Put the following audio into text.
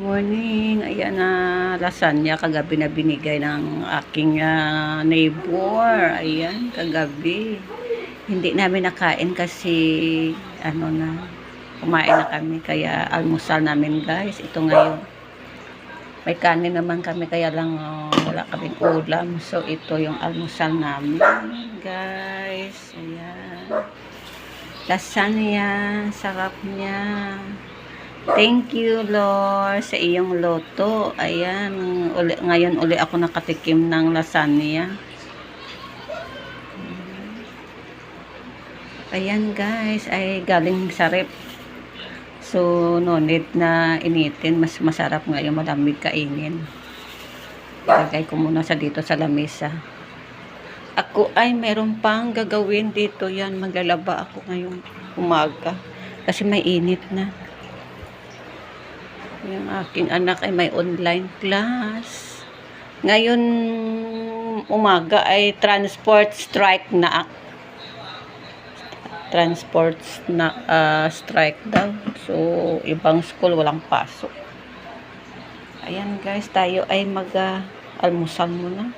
Morning. Ayan na lasagna kagabi na binigay ng aking ah, neighbor. Ayan, kagabi. Hindi namin nakain kasi ano na kumain na kami kaya almusal namin guys. Ito ngayon. May kanin naman kami kaya lang ah, wala kaming ulam. So ito yung almusal namin guys. Ayan. Lasagna. Sarap niya. Thank you, Lord, sa iyong loto. Ayan, uli, ngayon uli ako nakatikim ng lasagna. Ayan, guys, ay galing sa rep. So, no need na initin. Mas masarap ngayon, malamig kainin. Ilagay ko muna sa dito sa lamesa. Ako ay meron pang gagawin dito yan. Maglalaba ako ngayong umaga. Kasi may init na. Yung aking anak ay may online class. Ngayon umaga ay transport strike na transport na ah, strike daw. So ibang school walang pasok. Ayan guys, tayo ay mag ah, almusal muna.